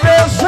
Talvez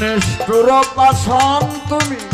নিষ্ঠুর পাশান তুমি।